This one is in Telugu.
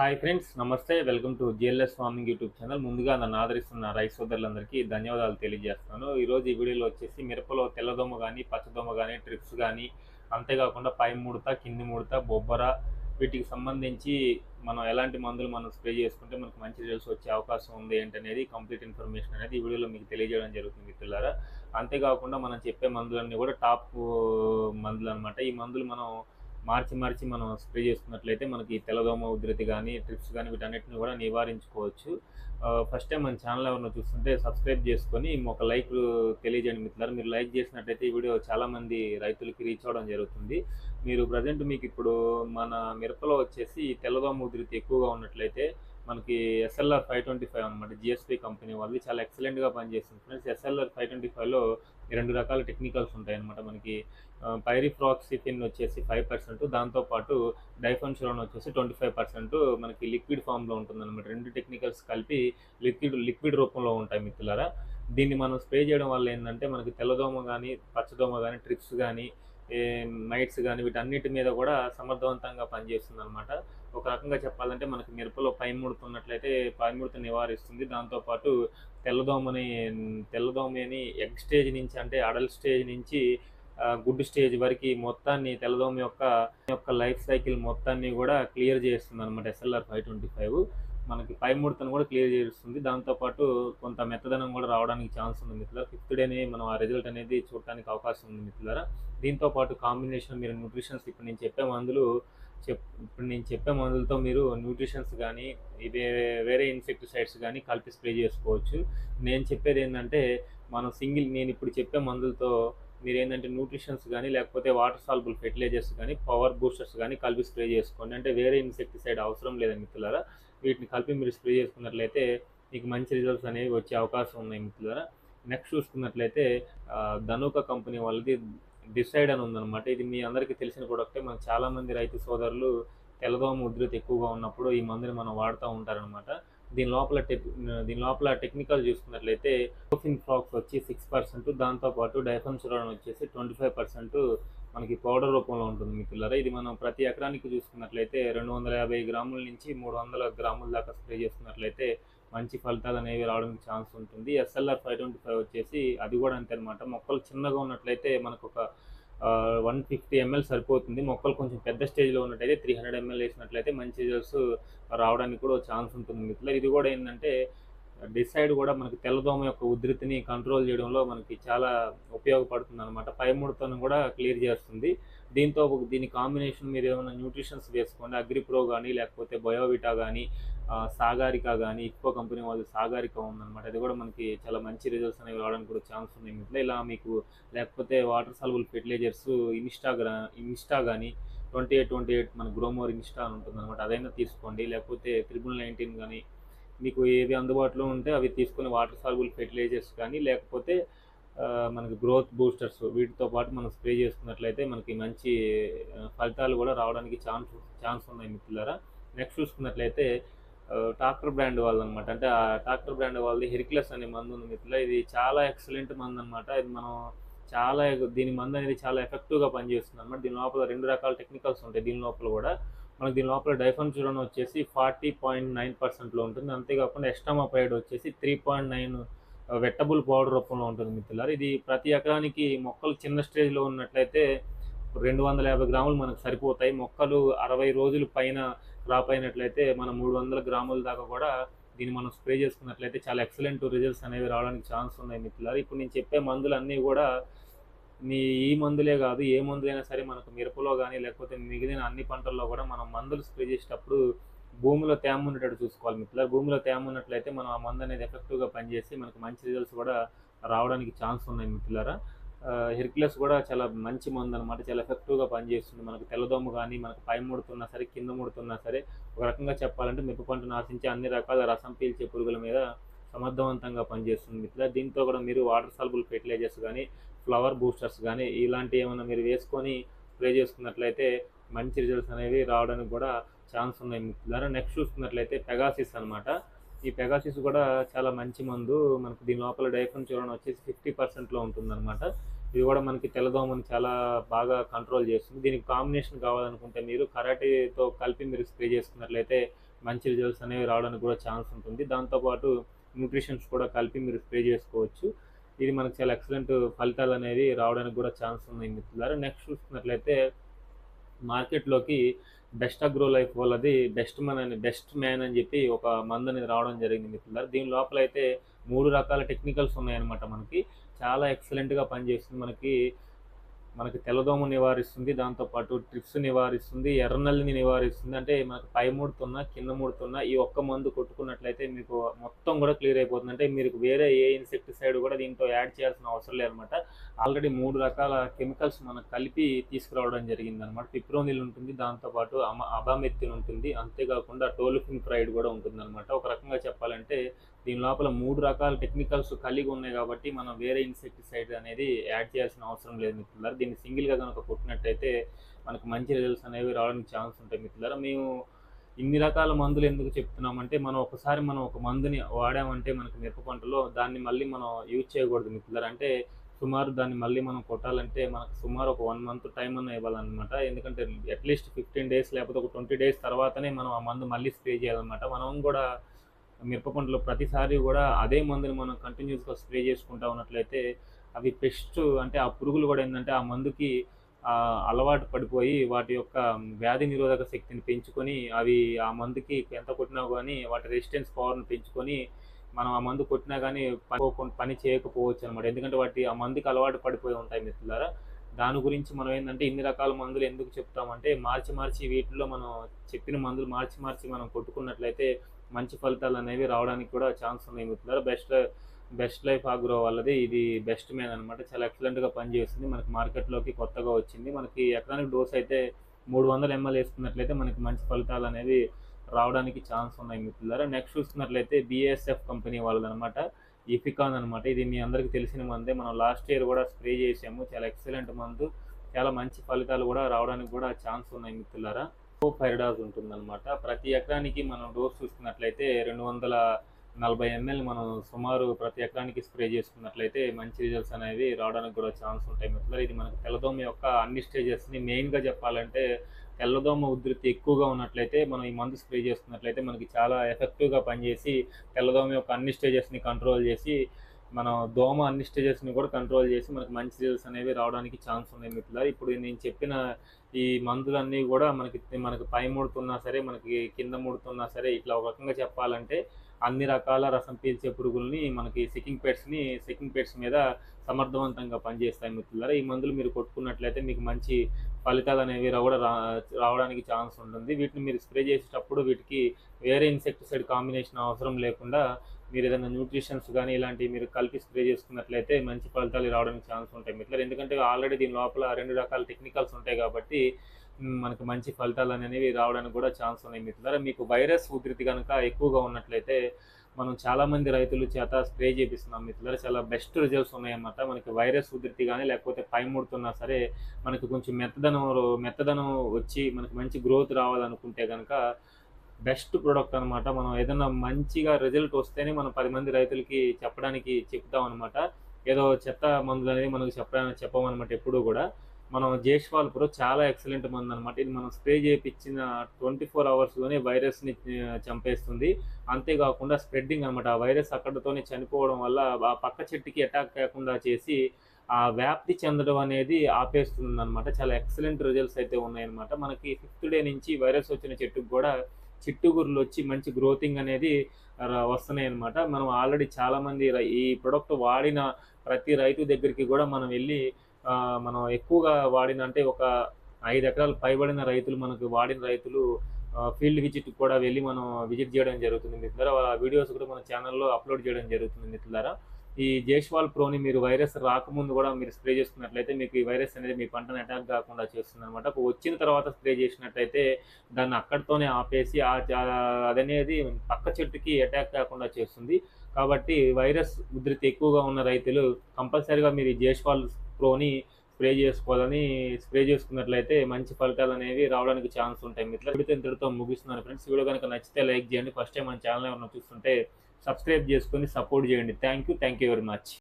హాయ్ ఫ్రెండ్స్ నమస్తే. Welcome to GLS farming YouTube channel. ముందుగా నన్ను ఆదరిస్తున్న రైస్ సోదరులందరికీ ధన్యవాదాలు తెలియజేస్తున్నాను. ఈరోజు ఈ వీడియోలో వచ్చేసి మిరపలో తెల్లదోమ కానీ పచ్చదోమ కానీ ట్రిప్స్ కానీ అంతేకాకుండా పై ముడత కింది ముడత బొబ్బర వీటికి సంబంధించి మనం ఎలాంటి మందులు మనం స్ప్రే చేసుకుంటే మనకు మంచి రిజల్ట్స్ వచ్చే అవకాశం ఉంది ఏంటనేది కంప్లీట్ ఇన్ఫర్మేషన్ అనేది ఈ వీడియోలో మీకు తెలియజేయడం జరుగుతుంది మిత్రులారా. అంతేకాకుండా మనం చెప్పే మందులన్నీ కూడా టాప్ మందులు అనమాట ఈ మందులు మనం మార్చి మార్చి మనం స్ప్రే చేసుకున్నట్లయితే మనకి తెల్లదోమ ఉధృతి కానీ ట్రిప్స్ కానీ వీటన్నిటిని కూడా నివారించుకోవచ్చు. ఫస్ట్ టైం మన ఛానల్ ఎవరినో చూస్తుంటే సబ్స్క్రైబ్ చేసుకొని ఒక లైక్ తెలియజేయండి మిత్రులారు. మీరు లైక్ చేసినట్లయితే ఈ వీడియో చాలామంది రైతులకి రీచ్ అవ్వడం జరుగుతుంది. మీరు ప్రజెంట్ మీకు ఇప్పుడు మన మిరపలో వచ్చేసి తెల్లదోమ ఉధృతి ఎక్కువగా ఉన్నట్లయితే మనకి ఎస్ఎల్ఆర్ ఫైవ్ ట్వంటీ ఫైవ్ అనమాట జిఎస్పి కంపెనీ వాళ్ళు చాలా ఎక్సలెంట్గా పనిచేస్తుంది. ఫ్రెండ్స్ ఎస్ఎల్ఆర్ ఫైవ్ ట్వంటీ ఫైవ్లో రెండు రకాల టెక్నికల్స్ ఉంటాయన్నమాట మనకి. పైరిఫ్రాక్సిఫిన్ వచ్చేసి ఫైవ్ పర్సెంట్ దాంతోపాటు డైఫన్షురాన్ వచ్చేసి ట్వంటీ ఫైవ్ పర్సెంట్ మనకి లిక్విడ్ ఫామ్లో ఉంటుంది అనమాట రెండు టెక్నికల్స్ కలిపి లిక్విడ్ లిక్విడ్ రూపంలో ఉంటాయి మిత్రులారా. దీన్ని మనం స్ప్రే చేయడం వల్ల ఏంటంటే మనకి తెల్లదోమ కానీ పచ్చదోమ కానీ ట్రిప్స్ కానీ మైట్స్ కానీ వీటన్నిటి మీద కూడా సమర్థవంతంగా పనిచేస్తుంది అనమాట ఒక రకంగా చెప్పాలంటే మనకి మిరపలో పై ముడుతున్నట్లయితే పై ముడత నివారిస్తుంది. దాంతోపాటు తెల్లదోమని తెల్లదోమని ఎగ్ స్టేజ్ నుంచి అంటే అడల్ట్ స్టేజ్ నుంచి గుడ్ స్టేజ్ వరకు మొత్తాన్ని తెల్లదోమ యొక్క యొక్క లైఫ్ సైకిల్ మొత్తాన్ని కూడా క్లియర్ చేస్తుంది అనమాట ఎస్ఎల్ఆర్ ఫైవ్ ట్వంటీ ఫైవ్. మనకి పై ముడతను కూడా క్లియర్ చేస్తుంది. దాంతోపాటు కొంత మెత్తదనం కూడా రావడానికి ఛాన్స్ ఉంది మిత్రులారా. ఫిఫ్త్ డేనే మనం ఆ రిజల్ట్ అనేది చూడటానికి అవకాశం ఉంది మిత్రులారా. దీంతో పాటు కాంబినేషన్ మీరు న్యూట్రిషన్స్ ఇప్పుడు నేను చెప్పే మందులు చెప్ ఇప్పుడు నేను చెప్పే మందులతో మీరు న్యూట్రిషన్స్ కానీ ఇదే వేరే ఇన్సెక్టిసైడ్స్ కానీ కలిపి స్ప్రే చేసుకోవచ్చు. నేను చెప్పేది ఏంటంటే మనం సింగిల్ నేను ఇప్పుడు చెప్పే మందులతో మీరు ఏంటంటే న్యూట్రిషన్స్ కానీ లేకపోతే వాటర్ సాల్బుల్ ఫెర్టిలైజర్స్ కానీ పవర్ బూస్టర్స్ కానీ కలిపి స్ప్రే చేసుకోండి. అంటే వేరే ఇన్సెక్టిసైడ్ అవసరం లేదని మిత్రులారా. వీటిని కలిపి మీరు స్ప్రే చేసుకున్నట్లయితే మీకు మంచి రిజల్ట్స్ అనేవి వచ్చే అవకాశం ఉన్నాయి మిత్రులారా నెక్స్ట్ చూసుకున్నట్లయితే ధనుక కంపెనీ వాళ్ళది డిసైడ్ అని ఉందన్నమాట. ఇది మీ అందరికీ తెలిసిన ప్రొడక్టే మనకు చాలామంది రైతు సోదరులు తెల్లదోమ ఉధృతి ఎక్కువగా ఉన్నప్పుడు ఈ మందుని మనం వాడుతూ ఉంటారనమాట దీని లోపల టెక్ దీని లోపల టెక్నికల్ చూసుకున్నట్లయితే కోఫిన్ ఫ్రాక్స్ వచ్చి సిక్స్ పర్సెంట్ దాంతోపాటు డైఫన్సురాన్ వచ్చేసి ట్వంటీ ఫైవ్ పర్సెంట్ మనకి పౌడర్ రూపంలో ఉంటుంది మిత్రులారా ఇది మనం ప్రతి ఎకరానికి చూసుకున్నట్లయితే రెండు వందల యాభై గ్రాముల నుంచి మూడు వందల గ్రాముల దాకా స్ప్రే చేసుకున్నట్లయితే మంచి ఫలితాలు అనేవి రావడానికి ఛాన్స్ ఉంటుంది. ఎస్ఎల్ఆర్ ఫైవ్ ట్వంటీ ఫైవ్ వచ్చేసి అది కూడా అంతే అనమాట మొక్కలు చిన్నగా ఉన్నట్లయితే మనకు ఒక వన్ ఫిఫ్టీ ఎంఎల్ సరిపోతుంది. మొక్కలు కొంచెం పెద్ద స్టేజ్లో ఉన్నట్టయితే త్రీ హండ్రెడ్ ఎంఎల్ వేసినట్లయితే మంచి రిజల్ట్స్ రావడానికి కూడా ఛాన్స్ ఉంటుంది. మిత్రులు ఇది కూడా ఏంటంటే డిసైడ్ కూడా మనకి తెల్లదోమ యొక్క ఉధృతిని కంట్రోల్ చేయడంలో మనకి చాలా ఉపయోగపడుతుంది అనమాట పై ముడతను కూడా క్లియర్ చేస్తుంది. దీంతో దీని కాంబినేషన్ మీరు ఏమైనా న్యూట్రిషన్స్ వేసుకోండి. అగ్రిప్రో కానీ లేకపోతే బయోవిటా కానీ సాగారిక కానీ ఇక్కో కంపెనీ వాళ్ళు సాగారిక ఉందన్నమాట. అది కూడా మనకి చాలా మంచి రిజల్ట్స్ అనేవి రావడానికి కూడా ఛాన్స్ ఉన్నాయి. మిత్రులు ఇలా మీకు లేకపోతే వాటర్ సాల్బుల్ ఫెర్టిలైజర్స్ ఇన్స్టాగ్రా ఇన్స్టా కానీ ట్వంటీ ఎయిట్ ట్వంటీ ఎయిట్ మన గ్రోమోర్ ఇన్స్టా అని ఉంటుంది అనమాట అదైనా తీసుకోండి. లేకపోతే త్రిబుల్ నైన్టీన్ కానీ మీకు ఏవి అందుబాటులో ఉంటే అవి తీసుకుని వాటర్ సాల్బుల్ ఫెర్టిలైజర్స్ కానీ లేకపోతే మనకి గ్రోత్ బూస్టర్స్ వీటితో పాటు మనం స్ప్రే చేసుకున్నట్లయితే మనకి మంచి ఫలితాలు కూడా రావడానికి ఛాన్స్ ఛాన్స్ ఉన్నాయి మిత్రులారా. నెక్స్ట్ చూసుకున్నట్లయితే టాక్టర్ బ్రాండ్ వాళ్ళు అనమాట అంటే ఆ టాక్టర్ బ్రాండ్ వాళ్ళది హెరిక్లస్ అనే మందు ఉంది మిత్రుల ఇది చాలా ఎక్సలెంట్ మందు అనమాట ఇది మనం చాలా దీని మందు అనేది చాలా ఎఫెక్టివ్గా పనిచేస్తుంది అనమాట దీని లోపల రెండు రకాల టెక్నికల్స్ ఉంటాయి దీని లోపల కూడా. మనకు దీని లోపల డైఫన్చురన్ వచ్చేసి ఫార్టీ పాయింట్ నైన్ పర్సెంట్లో ఉంటుంది. అంతేకాకుండా ఎస్టామాపైడ్ వచ్చేసి three point nine wettable powder రూపంలో ఉంటుంది మిత్రులారు. ఇది ప్రతి ఎకరానికి మొక్కలు చిన్న స్టేజ్లో ఉన్నట్లయితే రెండు వందల యాభై గ్రాములు మనకు సరిపోతాయి. మొక్కలు అరవై రోజులు పైన క్రాప్ అయినట్లయితే మనం మూడు వందల గ్రాముల దాకా కూడా దీన్ని మనం స్ప్రే చేసుకున్నట్లయితే చాలా ఎక్సలెంట్ రిజల్ట్స్ అనేవి రావడానికి ఛాన్స్ ఉన్నాయి మిత్రులారు. ఇప్పుడు నేను చెప్పే మందులు అన్నీ కూడా మీ ఈ మందులే కాదు ఏ మందులైనా సరే మనకు మిరపలో కానీ లేకపోతే మిగిలిన అన్ని పంటల్లో కూడా మనం మందులు స్ప్రే చేసేటప్పుడు భూమిలో తేమ ఉండేటట్టు చూసుకోవాలి మిత్రులారు. భూమిలో తేమ ఉన్నట్లయితే మనం ఆ మందు అనేది ఎఫెక్టివ్గా పనిచేసి మనకు మంచి రిజల్ట్స్ కూడా రావడానికి ఛాన్స్ ఉన్నాయి మిత్రులారా. హెర్క్లెస్ కూడా చాలా మంచి మందు అనమాట చాలా ఎఫెక్టివ్గా పనిచేస్తుంది. మనకు తెల్లదోమ కానీ మనకు పై ముడుతున్నా సరే కింద ముడుతున్నా సరే ఒక రకంగా చెప్పాలంటే మిరప పంట నాశించే అన్ని రకాల రసం పీల్చే పురుగుల మీద సమర్థవంతంగా పనిచేస్తుంది మిత్రుల దీంతో కూడా మీరు వాటర్ సాల్బుల్ ఫెర్టిలైజర్స్ కానీ ఫ్లవర్ బూస్టర్స్ కానీ ఇలాంటి ఏమైనా మీరు వేసుకొని స్ప్రే చేసుకున్నట్లయితే మంచి రిజల్ట్స్ అనేవి రావడానికి కూడా ఛాన్స్ ఉన్నాయి మిత్రులారా. నెక్స్ట్ చూసుకున్నట్లయితే పెగాసిస్ అనమాట ఈ పెగాసిస్ కూడా చాలా మంచి మందు. మనకు దీని లోపల డైఫన్ చూడడం వచ్చేసి ఫిఫ్టీ పర్సెంట్లో ఉంటుందన్నమాట. ఇది కూడా మనకి తెల్లదోమని చాలా బాగా కంట్రోల్ చేస్తుంది. దీనికి కాంబినేషన్ కావాలనుకుంటే మీరు కరాటీతో కలిపి మీరు స్ప్రే చేసుకున్నట్లయితే మంచి రిజల్ట్స్ అనేవి రావడానికి కూడా ఛాన్స్ ఉంటుంది. దాంతోపాటు న్యూట్రిషన్స్ కూడా కలిపి మీరు స్ప్రే చేసుకోవచ్చు. ఇది మనకు చాలా ఎక్సలెంట్ ఫలితాలు అనేది రావడానికి కూడా ఛాన్స్ ఉన్నాయి మిత్రులారా. నెక్స్ట్ చూసుకున్నట్లయితే మార్కెట్లోకి బెస్ట్ అగ్రో లైఫ్ వాళ్ళది బెస్ట్ మన్ అని బెస్ట్ మ్యాన్ అని చెప్పి ఒక మందు అనేది రావడం జరిగింది మిత్రులారా. దీని లోపల అయితే మూడు రకాల టెక్నికల్స్ ఉన్నాయన్నమాట మనకి. చాలా ఎక్సలెంట్గా పనిచేస్తుంది మనకి. మనకి తెల్లదోమ నివారిస్తుంది దాంతోపాటు ట్రిప్స్ నివారిస్తుంది ఎర్రనల్లిని నివారిస్తుంది. అంటే మనకు పై ముడుతున్నా కింద ముడుతున్నా ఈ ఒక్క మందు కొట్టుకున్నట్లయితే మీకు మొత్తం కూడా క్లియర్ అయిపోతుంది. అంటే మీరు వేరే ఏ ఇన్సెక్టిసైడ్ కూడా దీంతో యాడ్ చేయాల్సిన అవసరం లేదనమాట ఆల్రెడీ మూడు రకాల కెమికల్స్ మనకు కలిపి తీసుకురావడం జరిగింది అనమాట పిప్రోనిల్ ఉంటుంది దాంతోపాటు అమ అబామెత్తిన్ ఉంటుంది. అంతేకాకుండా టోలిఫిన్ ఫ్రైడ్ కూడా ఉంటుంది అనమాట ఒక రకంగా చెప్పాలంటే దీని లోపల మూడు రకాల టెక్నికల్స్ కలిగి ఉన్నాయి కాబట్టి మనం వేరే ఇన్సెక్టిసైడ్ అనేది యాడ్ చేయాల్సిన అవసరం లేదు మిత్రులారా. దీన్ని సింగిల్గా కనుక కొట్టినట్టయితే మనకు మంచి రిజల్ట్స్ అనేవి రావడానికి ఛాన్స్ ఉంటాయి మిత్రులారా. మేము ఇన్ని రకాల మందులు ఎందుకు చెప్తున్నామంటే మనం ఒకసారి మనం ఒక మందుని వాడామంటే మనకు మిరప పంటలో దాన్ని మళ్ళీ మనం యూజ్ చేయకూడదు మిత్రులారా. అంటే సుమారు దాన్ని మళ్ళీ మనం కొట్టాలంటే మనకు సుమారు ఒక వన్ మంత్ టైం అన్న ఇవ్వాలన్నమాట. ఎందుకంటే అట్లీస్ట్ ఫిఫ్టీన్ డేస్ లేకపోతే ఒక ట్వంటీ డేస్ తర్వాతనే మనం ఆ మందు మళ్ళీ స్ప్రే చేయాలన్నమాట. మనం కూడా మిరప పంటలో ప్రతిసారి కూడా అదే మందుని మనం కంటిన్యూస్గా స్ప్రే చేసుకుంటా ఉన్నట్లయితే అవి పెస్ట్ అంటే ఆ పురుగులు కూడా ఏంటంటే ఆ మందుకి అలవాటు పడిపోయి వాటి యొక్క వ్యాధి నిరోధక శక్తిని పెంచుకొని అవి ఆ మందుకి ఎంత కొట్టినా కానీ వాటి రెసిస్టెన్స్ పవర్ని పెంచుకొని మనం ఆ మందు కొట్టినా కానీ పని చేయకపోవచ్చు అనమాట ఎందుకంటే వాటి ఆ మందుకి అలవాటు పడిపోయి ఉంటాయి మిత్రులారా. దాని గురించి మనం ఏంటంటే ఇన్ని రకాల మందులు ఎందుకు చెప్తామంటే మార్చి మార్చి వీటిలో మనం చెప్పిన మందులు మార్చి మార్చి మనం కొట్టుకున్నట్లయితే మంచి ఫలితాలు అనేవి రావడానికి కూడా ఛాన్స్ ఉన్నాయి మిత్రులారా. బెస్ట్ బెస్ట్ లైఫ్ ఆగ్రో వాళ్ళది. ఇది బెస్ట్ మ్యాన్ అనమాట చాలా ఎక్సలెంట్గా పనిచేస్తుంది మనకి మార్కెట్లోకి కొత్తగా వచ్చింది. మనకి ఎకరానికి డోస్ అయితే మూడు వందల ఎంఎల్ వేసుకున్నట్లయితే మనకి మంచి ఫలితాలు అనేవి రావడానికి ఛాన్స్ ఉన్నాయి మిత్రులారా. నెక్స్ట్ చూసుకున్నట్లయితే బిఎస్ఎఫ్ కంపెనీ వాళ్ళదనమాట ఇఫికాన్ అనమాట ఇది మీ అందరికీ తెలిసిన మందే. మనం లాస్ట్ ఇయర్ కూడా స్ప్రే చేసాము. చాలా ఎక్సలెంట్ మందు. చాలా మంచి ఫలితాలు కూడా రావడానికి కూడా ఛాన్స్ ఉన్నాయి మిత్రులారా. ఫైర్డాజ్ ఉంటుందన్నమాట. ప్రతి ఎకరానికి మనం డోస్ చూసుకున్నట్లయితే రెండు వందల నలభై ఎంఎల్ మనం సుమారు ప్రతి ఎకరానికి స్ప్రే చేసుకున్నట్లయితే మంచి రిజల్ట్స్ అనేవి రావడానికి కూడా ఛాన్స్ ఉంటాయి. మిత్రులు ఇది మనకు తెల్లదోమ యొక్క అన్ని స్టేజెస్ని మెయిన్గా చెప్పాలంటే తెల్లదోమ ఉధృతి ఎక్కువగా ఉన్నట్లయితే మనం ఈ మందు స్ప్రే చేసుకున్నట్లయితే మనకి చాలా ఎఫెక్టివ్గా పనిచేసి తెల్లదోమ యొక్క అన్ని స్టేజెస్ని కంట్రోల్ చేసి మనం దోమ అన్ని స్టేజెస్ని కూడా కంట్రోల్ చేసి మనకి మంచి రిజల్ట్స్ అనేవి రావడానికి ఛాన్స్ ఉన్నాయి మిత్రులారు. ఇప్పుడు నేను చెప్పిన ఈ మందులన్నీ కూడా మనకి మనకి పై ముడుతున్నా సరే మనకి కింద ముడుతున్నా సరే ఇట్లా ఒక రకంగా చెప్పాలంటే అన్ని రకాల రసం పీల్చే పురుగుల్ని మనకి సికింగ్ పెట్స్ని సికింగ్ పెట్స్ మీద సమర్థవంతంగా పనిచేస్తాయి మిత్రులారా. ఈ మందులు మీరు కొట్టుకున్నట్లయితే మీకు మంచి ఫలితాలు అనేవి కూడా రావడానికి ఛాన్స్ ఉంటుంది. వీటిని మీరు స్ప్రే చేసేటప్పుడు వీటికి వేరే ఇన్సెక్టిసైడ్ కాంబినేషన్ అవసరం లేకుండా మీరు ఏదైనా న్యూట్రిషన్స్ కానీ ఇలాంటివి మీరు కలిపి స్ప్రే చేసుకున్నట్లయితే మంచి ఫలితాలు రావడానికి ఛాన్స్ ఉంటాయి మిట్లర్ ఎందుకంటే ఆల్రెడీ దీని లోపల రెండు రకాల టెక్నికల్స్ ఉంటాయి కాబట్టి మనకు మంచి ఫలితాలు అనేవి రావడానికి కూడా ఛాన్స్ ఉన్నాయి మిత్రులారా. మీకు వైరస్ ఉధృతి కనుక ఎక్కువగా ఉన్నట్లయితే మనం చాలామంది రైతుల చేత స్ప్రే చేపిస్తున్నాం మిత్రులారా. చాలా బెస్ట్ రిజల్ట్స్ ఉన్నాయన్నమాట. మనకి వైరస్ ఉధృతి కానీ లేకపోతే పై ముడుతున్నా సరే మనకి కొంచెం మెత్తదనం మెత్తదనం వచ్చి మనకి మంచి గ్రోత్ రావాలనుకుంటే కనుక బెస్ట్ ప్రోడక్ట్ అనమాట మనం ఏదైనా మంచిగా రిజల్ట్ వస్తేనే మనం పది మంది రైతులకి చెప్పడానికి చెప్తాం అనమాట ఏదో చెత్త మందులు అనేది మనకు చెప్పడానికి చెప్పమన్నమాట ఎప్పుడూ కూడా. మనం జేష్వాల్ ప్రో చాలా ఎక్సలెంట్ మందు అనమాట ఇది మనం స్ప్రే చేయించిన ట్వంటీ ఫోర్ అవర్స్లోనే వైరస్ని చంపేస్తుంది. అంతేకాకుండా స్ప్రెడ్డింగ్ అనమాట ఆ వైరస్ అక్కడతోనే చనిపోవడం వల్ల ఆ పక్క చెట్టుకి అటాక్ కాకుండా చేసి ఆ వ్యాప్తి చెందడం అనేది ఆపేస్తుంది అనమాట చాలా ఎక్సలెంట్ రిజల్ట్స్ అయితే ఉన్నాయన్నమాట. మనకి ఫిఫ్త్ డే నుంచి వైరస్ వచ్చిన చెట్టుకు కూడా చిట్టుగురులు వచ్చి మంచి గ్రోతింగ్ అనేది వస్తున్నాయి అనమాట మనం ఆల్రెడీ చాలామంది ఈ ప్రొడక్ట్ వాడిన ప్రతి రైతు దగ్గరికి కూడా మనం వెళ్ళి మనం ఎక్కువగా వాడిన అంటే ఒక ఐదు ఎకరాలు పైబడిన రైతులు మనకు వాడిన రైతులు ఫీల్డ్ విజిట్ కూడా వెళ్ళి మనం విజిట్ చేయడం జరుగుతుంది మిత్రులారా. వాళ్ళ వీడియోస్ కూడా మన ఛానల్లో అప్లోడ్ చేయడం జరుగుతుంది మిత్రులారా. ఈ జేష్వాల్ ప్రోని మీరు వైరస్ రాకముందు కూడా మీరు స్ప్రే చేసుకున్నట్లయితే మీకు ఈ వైరస్ అనేది మీ పంటను అటాక్ కాకుండా చేస్తుంది అనమాట వచ్చిన తర్వాత స్ప్రే చేసినట్టయితే దాన్ని అక్కడితోనే ఆపేసి అదనేది పక్క చెట్టుకి అటాక్ కాకుండా చేస్తుంది. కాబట్టి వైరస్ ఉధృతి ఎక్కువగా ఉన్న రైతులు కంపల్సరీగా మీరు జేష్వాల్ ప్రోని స్ప్రే చేసుకోవాలని స్ప్రే చేసుకున్నట్లయితే మంచి ఫలితాలు అనేవి రావడానికి ఛాన్స్ ఉంటాయి మిత్రులు ఇంతటితో ముగిస్తున్నాను. ఫ్రెండ్స్ వీడియో కనుక నచ్చితే లైక్ చేయండి. ఫస్ట్ టైం మన ఛానల్ ఏమైనా చూస్తుంటే సబ్స్క్రైబ్ చేసుకొని సపోర్ట్ చేయండి. Thank you thank you very much